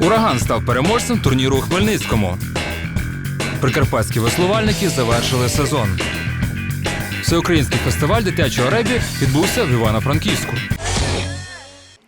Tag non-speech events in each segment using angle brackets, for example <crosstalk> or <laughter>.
Ураган став переможцем турніру у Хмельницькому. Прикарпатські веслувальники завершили сезон. Всеукраїнський фестиваль дитячого ребі відбувся в Івано-Франківську.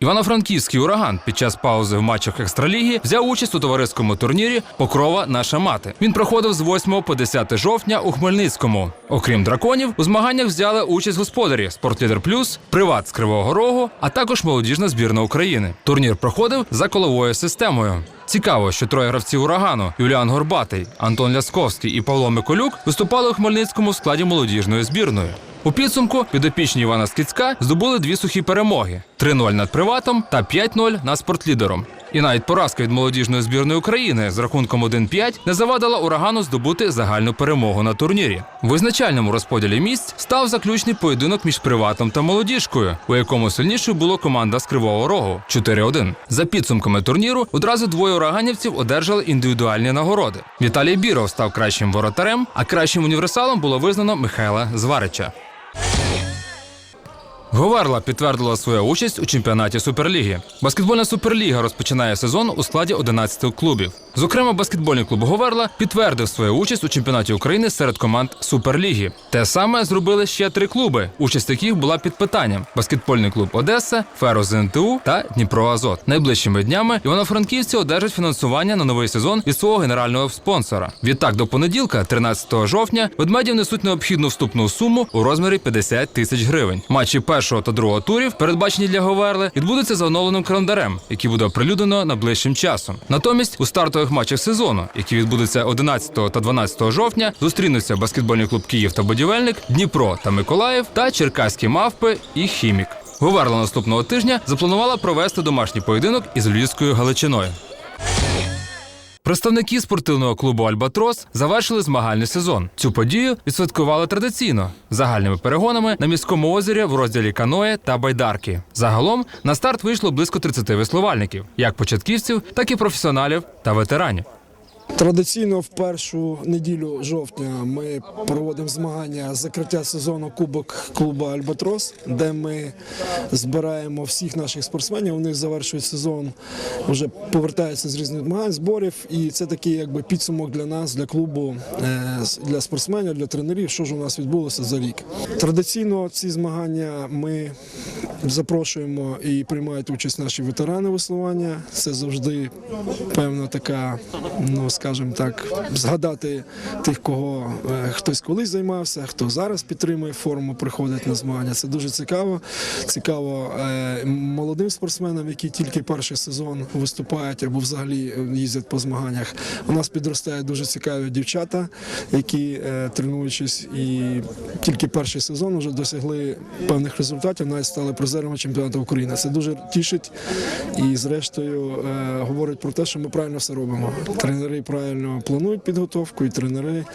Івано-Франківський ураган під час паузи в матчах екстраліги взяв участь у товариському турнірі Покрова Наша мати. Він проходив з 8 по 10 жовтня у Хмельницькому. Окрім драконів, у змаганнях взяли участь господарі Спортлідер Плюс, Приват з Кривого Рогу, а також молодіжна збірна України. Турнір проходив за коловою системою. Цікаво, що троє гравців урагану Юліан Горбатий, Антон Лясковський і Павло Миколюк виступали у Хмельницькому в складі молодіжної збірної. У підсумку підопічні Івана Скіцька здобули дві сухі перемоги: 3-0 над приватом та 5-0 над спортлідером. І навіть поразка від молодіжної збірної України з рахунком 1-5 не завадила урагану здобути загальну перемогу на турнірі. В визначальному розподілі місць став заключний поєдинок між приватом та молодіжкою, у якому сильнішою була команда з Кривого Рогу 4-1. За підсумками турніру одразу двоє ураганівців одержали індивідуальні нагороди. Віталій Біров став кращим воротарем, а кращим універсалом було визнано Михайла Зварича. Говерла підтвердила свою участь у чемпіонаті Суперліги. Баскетбольна суперліга розпочинає сезон у складі 11 клубів. Зокрема, баскетбольний клуб Говерла підтвердив свою участь у чемпіонаті України серед команд Суперліги. Те саме зробили ще три клуби, участь яких була під питанням: баскетбольний клуб Одеса, Феро ЗНТУ та Дніпро Азот. Найближчими днями івано-франківці одержать фінансування на новий сезон від свого генерального спонсора. Відтак до понеділка, 13 жовтня, ведмедів несуть необхідну вступну суму у розмірі 50 тисяч гривень. Матчі першого та другого турів, передбачені для Говерли, відбудуться за оновленим календарем, який буде оприлюднено найближчим часом. Натомість у стартових матчах сезону, які відбудуться 11 та 12 жовтня, зустрінуться баскетбольний клуб Київ та Будівельник, Дніпро та Миколаїв та Черкаські мавпи і Хімік. Говерла наступного тижня запланувала провести домашній поєдинок із Львівською Галичиною. Представники спортивного клубу Альбатрос завершили змагальний сезон. Цю подію відсвяткували традиційно загальними перегонами на міському озері в розділі каное та байдарки. Загалом на старт вийшло близько 30 веслувальників, як початківців, так і професіоналів та ветеранів. Традиційно в першу неділю жовтня ми проводимо змагання закриття сезону Кубок клубу Альбатрос, де ми збираємо всіх наших спортсменів. У них завершують сезон, вже повертаються з різних змагань, зборів. І це такий якби підсумок для нас, для клубу, е, для спортсменів, для тренерів, що ж у нас відбулося за рік. Традиційно ці змагання ми запрошуємо і приймають участь наші ветерани веслування. Це завжди певна така, ну скажімо так, згадати тих, кого е, хтось колись займався, хто зараз підтримує форму, приходить на змагання. Це дуже цікаво. Цікаво е, молодим спортсменам, які тільки перший сезон виступають або взагалі е, їздять по змаганнях. У нас підростають дуже цікаві дівчата, які тренуючись і тільки перший сезон вже досягли певних результатів, навіть стали призерами чемпіонату України. Це дуже тішить і, зрештою, е, говорить про те, що ми правильно все робимо. Тренери правильно планують підготовку, і тренери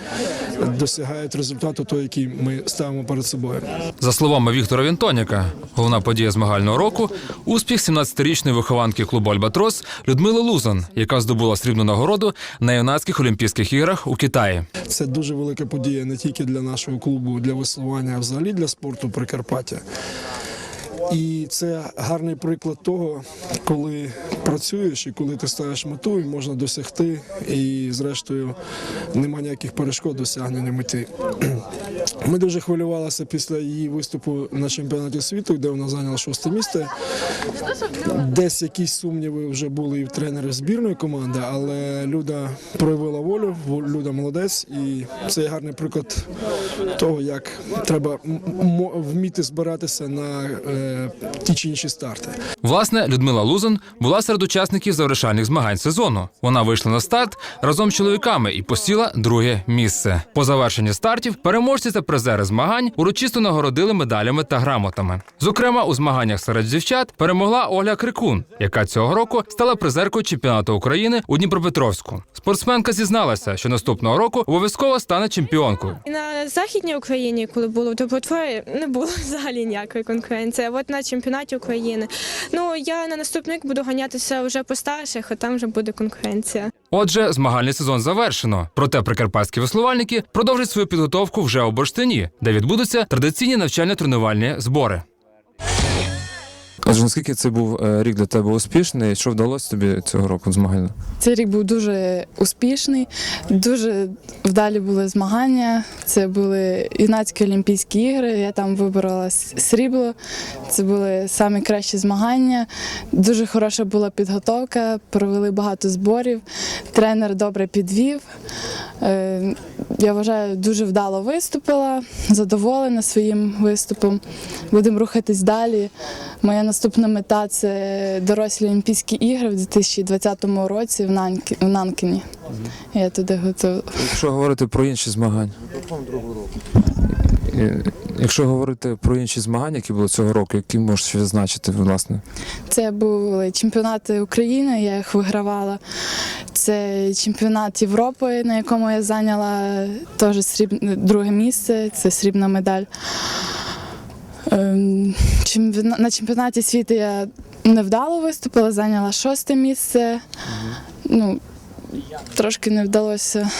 досягають результату, той, який ми ставимо перед собою. За словами Віктора Вінтоніка, головна подія змагального року успіх 17-річної вихованки клубу Альбатрос Людмили Лузан, яка здобула срібну нагороду на юнацьких Олімпійських іграх у Китаї. Це дуже велика подія не тільки для нашого клубу, для веслування, а взагалі для спорту Прикарпаття. І це гарний приклад того, коли працюєш і коли ти ставиш мету, і можна досягти, і зрештою нема ніяких перешкод досягнення мети. Ми дуже хвилювалися після її виступу на чемпіонаті світу, де вона зайняла шосте місце. Десь якісь сумніви вже були і в тренерів збірної команди, але Люда проявила волю, Люда молодець, і це гарний приклад того, як треба вміти збиратися на е, ті чи інші старти. Власне, Людмила Лузан була серед учасників завершальних змагань сезону. Вона вийшла на старт разом з чоловіками і посіла друге місце. По завершенні стартів переможці та призери змагань урочисто нагородили медалями та грамотами. Зокрема, у змаганнях серед дівчат перемогла Оля Крикун, яка цього року стала призеркою чемпіонату України у Дніпропетровську. Спортсменка зізналася, що наступного року обов'язково стане чемпіонкою. На західній Україні, коли було в Добротворі, не було <laughs> взагалі ніякої конкуренції. От на чемпіонаті України. Ну я на наступний рік буду ганятися вже по старших, а там вже буде конкуренція. Отже, змагальний сезон завершено. Проте прикарпатські веслувальники продовжать свою підготовку вже у Борштині, де відбудуться традиційні навчально-тренувальні збори. Адже наскільки це був е, рік для тебе успішний? Що вдалося тобі цього року змагально? Цей рік був дуже успішний, дуже вдалі були змагання. Це були юнацькі Олімпійські ігри. Я там виборола срібло. Це були самі кращі змагання. Дуже хороша була підготовка, провели багато зборів. Тренер добре підвів. Я вважаю, дуже вдало виступила, задоволена своїм виступом. Будемо рухатись далі. Моя наступна мета це дорослі Олімпійські ігри в 2020 році в Нанкіні. Я туди готова. Якщо говорити про інші змагання. Якщо говорити про інші змагання, які були цього року, які можеш відзначити, власне? Це були чемпіонати України, я їх вигравала. Це чемпіонат Європи, на якому я зайняла теж сріб... друге місце, це срібна медаль. Ем, На чемпіонаті світу я невдало виступила, зайняла шосте місце. Ну, трошки не вдалося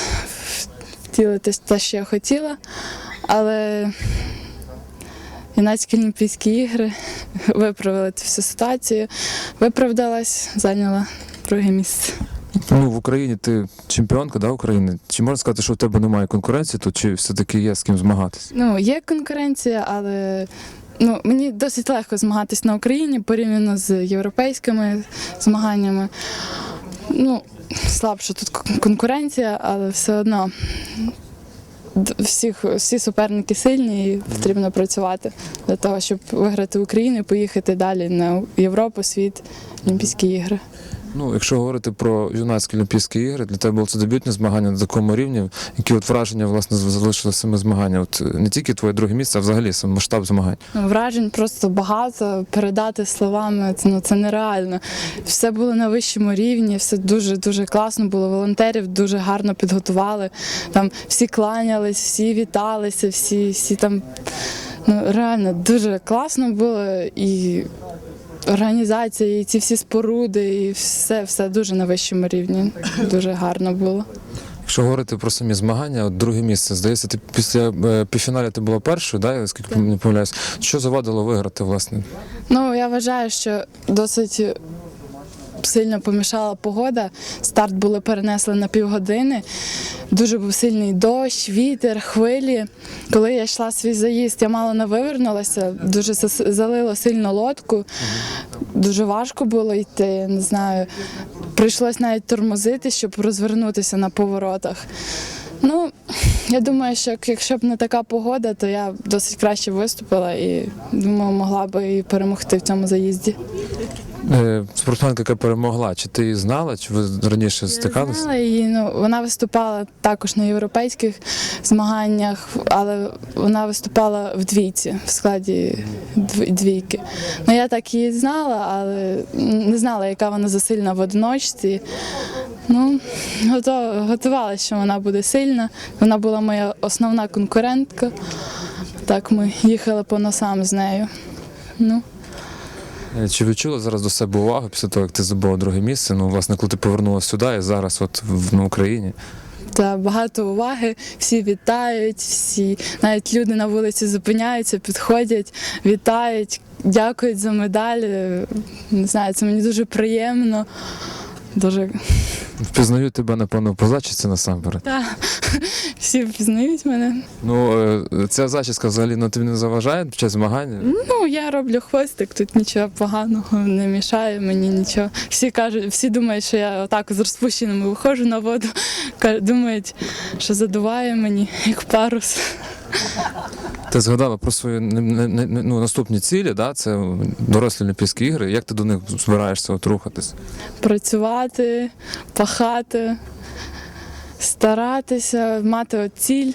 втілити те, що я хотіла, але юнацькі Олімпійські ігри виправили цю всю ситуацію, виправдалась, зайняла друге місце. Ну, в Україні ти чемпіонка да, України. Чи можна сказати, що в тебе немає конкуренції тут, чи все-таки є з ким змагатись? Ну, є конкуренція, але ну, мені досить легко змагатись на Україні порівняно з європейськими змаганнями. Ну, слабша тут конкуренція, але все одно всіх, всі суперники сильні і потрібно працювати для того, щоб виграти Україну і поїхати далі на Європу, світ, Олімпійські ігри. Ну, якщо говорити про юнацькі Олімпійські ігри, для тебе було це дебютне змагання на такому рівні, які от враження власне залишили саме змагання. От е, не тільки твоє друге місце, а взагалі сам масштаб змагань. Ну, Вражень просто багато, передати словами це, ну, це нереально. Все було на вищому рівні, все дуже дуже класно було. Волонтерів дуже гарно підготували. Там всі кланялись, всі віталися, всі, всі там ну реально дуже класно було і. Організація, і ці всі споруди, і все, все дуже на вищому рівні. Дуже гарно було. Якщо говорити про самі змагання, от друге місце, здається, ти після півфіналя півфіналю ти була першою, да, оскільки не помиляюсь. Що завадило виграти, власне? Ну, я вважаю, що досить сильно помішала погода. Старт були перенесли на півгодини. Дуже був сильний дощ, вітер, хвилі. Коли я йшла свій заїзд, я мало не вивернулася, дуже залило сильно лодку. Дуже важко було йти, не знаю. Прийшлось навіть тормозити, щоб розвернутися на поворотах. Ну, я думаю, що якщо б не така погода, то я досить краще виступила і думаю, могла би і перемогти в цьому заїзді. Е, Спортсменка, яка перемогла, чи ти її знала, чи ви раніше стикалися? Знала її, ну, вона виступала також на європейських змаганнях, але вона виступала в двійці, в складі дв- двійки. Ну, я так її знала, але не знала, яка вона засильна в одиночці. Ну, готувалася, що вона буде сильна. Вона була моя основна конкурентка. Так ми їхали по носам з нею. Ну, Чи відчула зараз до себе увагу після того, як ти забула друге місце? Ну, власне, коли ти повернулася сюди і зараз от в на Україні? та багато уваги, всі вітають, всі навіть люди на вулиці зупиняються, підходять, вітають, дякують за медаль. Е, Не знаю, це мені дуже приємно. Дуже Впізнаю тебе, напевно, по зачісці насамперед. та, всі впізнають мене. Ну, е, ця зачіска взагалі ну, тобі не заважає під час змагання? Ну, я роблю хвостик, тут нічого поганого не мішає мені нічого. Всі кажуть, всі думають, що я отак з розпущеними виходжу на воду. Думають, що задуває мені як парус. Ти згадала про свої ну, наступні цілі, да? це дорослі Олімпійські ігри. Як ти до них збираєшся от рухатись? працювати, пахати, старатися, мати от ціль,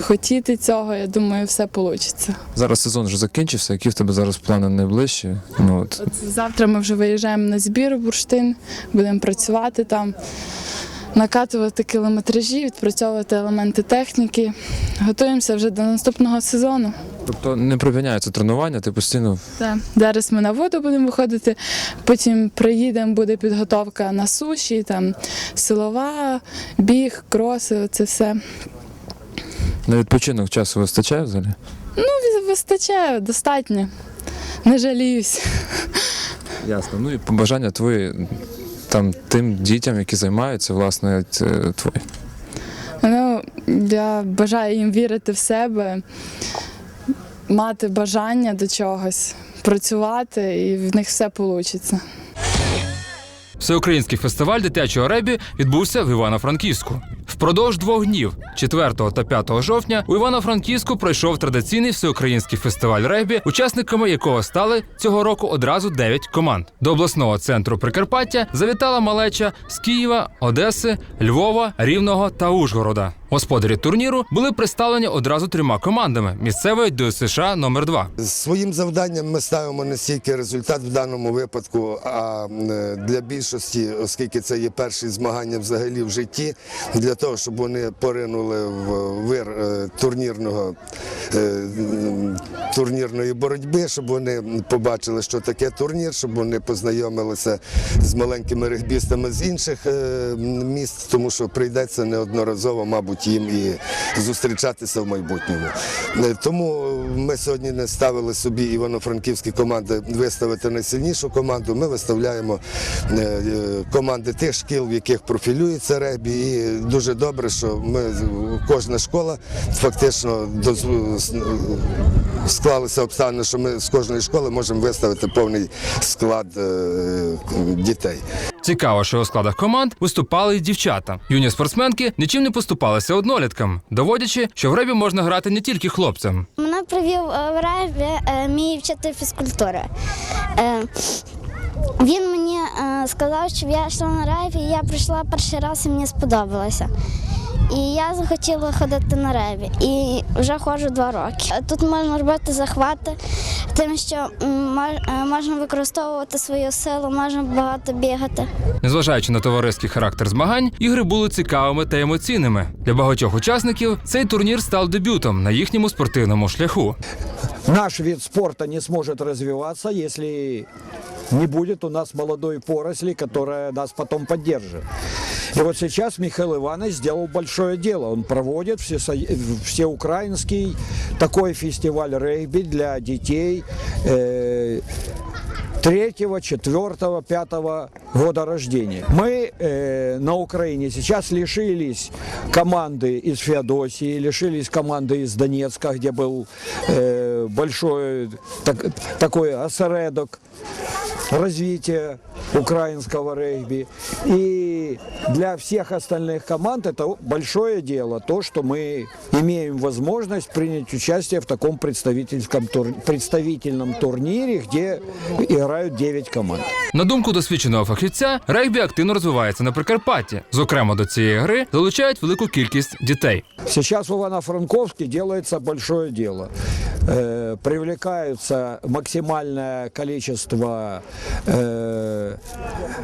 хотіти цього, я думаю, все вийде. Зараз сезон вже закінчився, які в тебе зараз плани найближчі? Ну, от, Завтра ми вже виїжджаємо на збір у бурштин, будемо працювати там, накатувати кілометражі, відпрацьовувати елементи техніки. Готуємося вже до наступного сезону. тобто не припиняються тренування, ти постійно Так. Зараз ми на воду будемо виходити, потім приїдемо, буде підготовка на суші, там силова, біг, кроси, це все. на відпочинок часу вистачає взагалі? Ну, вистачає, достатньо. Не жаліюсь. Ясно. Ну і побажання твої там тим дітям, які займаються, власне, ц- твої. Ну, я бажаю їм вірити в себе, мати бажання до чогось, працювати, і в них все вийде. Всеукраїнський фестиваль дитячого ребі відбувся в Івано-Франківську. Впродовж двох днів, 4 та 5 жовтня, у Івано-Франківську пройшов традиційний всеукраїнський фестиваль регбі, учасниками якого стали цього року одразу 9 команд. До обласного центру Прикарпаття завітала малеча з Києва, Одеси, Львова, Рівного та Ужгорода. Господарі турніру були представлені одразу трьома командами місцевої ДЮСШ номер 2 Своїм завданням ми ставимо не стільки результат в даному випадку, а для більшості, оскільки це є перші змагання взагалі в житті, для того, щоб вони поринули в вир е, турнірного е, турнірної боротьби, щоб вони побачили, що таке турнір, щоб вони познайомилися з маленькими регбістами з інших е, міст, тому що прийдеться неодноразово, мабуть, їм і зустрічатися в майбутньому. Тому ми сьогодні не ставили собі івано-франківські команди виставити найсильнішу команду. Ми виставляємо команди тих шкіл, в яких профілюється регбі. І дуже добре, що ми кожна школа фактично склалися обставини, що ми з кожної школи можемо виставити повний склад е, дітей. Цікаво, що у складах команд виступали й дівчата. Юні спортсменки нічим не поступалися одноліткам, доводячи, що в ребі можна грати не тільки хлопцям. Мене привів е, в е, мій вчитель фізкультури. Він мені е, сказав, щоб я йшла на райві, і я прийшла перший раз і мені сподобалося. І я захотіла ходити на реві. І вже ходжу два роки. Тут можна робити захвати, тим, що е, можна використовувати свою силу, можна багато бігати. Незважаючи на товариський характер змагань, ігри були цікавими та емоційними. Для багатьох учасників цей турнір став дебютом на їхньому спортивному шляху. наш вид спорта не сможет развиваться, если не будет у нас молодой поросли, которая нас потом поддержит. И вот сейчас Михаил Иванович сделал большое дело. Он проводит всесо- всеукраинский такой фестиваль регби для детей э, третьего, четвертого, пятого года рождения. Мы э, на Украине сейчас лишились команды из Феодосии, лишились команды из Донецка, где был э, большой так- такой осередок развития украинского регби. И для всех остальных команд это большое дело, то, что мы имеем возможность принять участие в таком представительском тур- представительном турнире, где играют 9 команд. На думку досвідченого фахівця, регбі активно розвивається на Прикарпатті. Зокрема, до цієї гри залучають велику кількість дітей. Сейчас в Ивано-Франковске делается большое дело. Э, привлекаются максимальное количество э,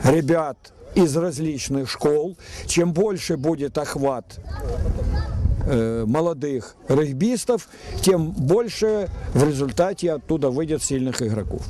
ребят из различных школ. Чем больше будет охват э, молодых регбистов, тем больше в результате оттуда выйдет сильных игроков.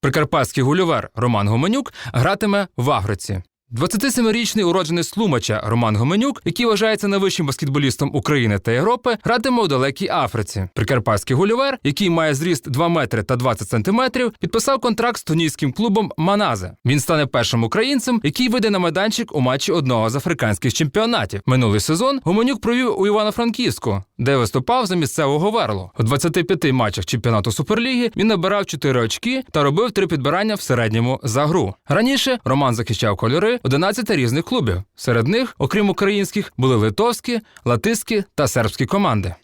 Прикарпатський гульовер Роман Гоменюк гратиме в Агроці. 27-річний уродженець Тлумача Роман Гоменюк, який вважається найвищим баскетболістом України та Європи, гратиме у далекій Африці. Прикарпатський гульовер, який має зріст 2 метри та 20 сантиметрів, підписав контракт з тунійським клубом Маназе. Він стане першим українцем, який вийде на майданчик у матчі одного з африканських чемпіонатів. Минулий сезон Гоменюк провів у Івано-Франківську, де виступав за місцевого верлу. У 25 матчах чемпіонату Суперліги він набирав 4 очки та робив 3 підбирання в середньому за гру. Раніше Роман захищав кольори 11 різних клубів. Серед них, окрім українських, були литовські, латиські та сербські команди.